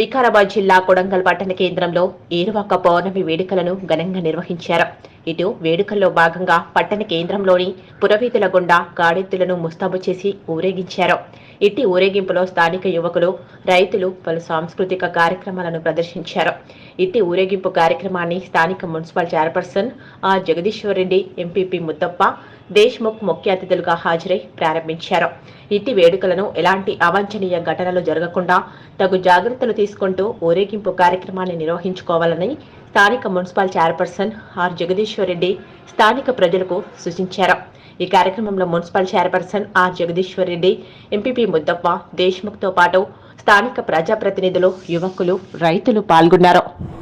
వికారాబాద్ జిల్లా కొడంగల్ పట్టణ కేంద్రంలో ఏరువాక పౌర్ణమి వేడుకలను ఘనంగా నిర్వహించారు. ఇటు వేడుకల్లో భాగంగా పట్టణ కేంద్రంలోని పురవీధుల గుండా గాడెత్తులను ముస్తాబు చేసి ఊరేగించారు. ఇట్టి ఊరేగింపులో స్థానిక యువకులు రైతులు పలు సాంస్కృతిక కార్యక్రమాలను ప్రదర్శించారు. ఇట్టి ఊరేగింపు కార్యక్రమాన్ని స్థానిక municipal chairperson R Jagadishwar Reddy MPP Muddappa Deshmukh ముఖ్య అతిథులుగా హాజరై ప్రారంభించారు. ఇట్టి వేడుకలను ఎలాంటి అవాంఛనీయ ఘటనలు జరగకుండా తగు జాగ్రత్తలు తీసుకుంటూ ఊరేగింపు కార్యక్రమాన్ని నిర్వహించుకోవాలని స్థానిక municipal chairperson R Jagadishwar Reddy స్థానిక ప్రజలకు సూచించారు. ఈ కార్యక్రమంలో municipal chairperson R Jagadishwar Reddy MPP Muddappa దేశ్ముఖ్తో పాటు స్థానిక ప్రజాప్రతినిధులు యువకులు రైతులు పాల్గొన్నారు.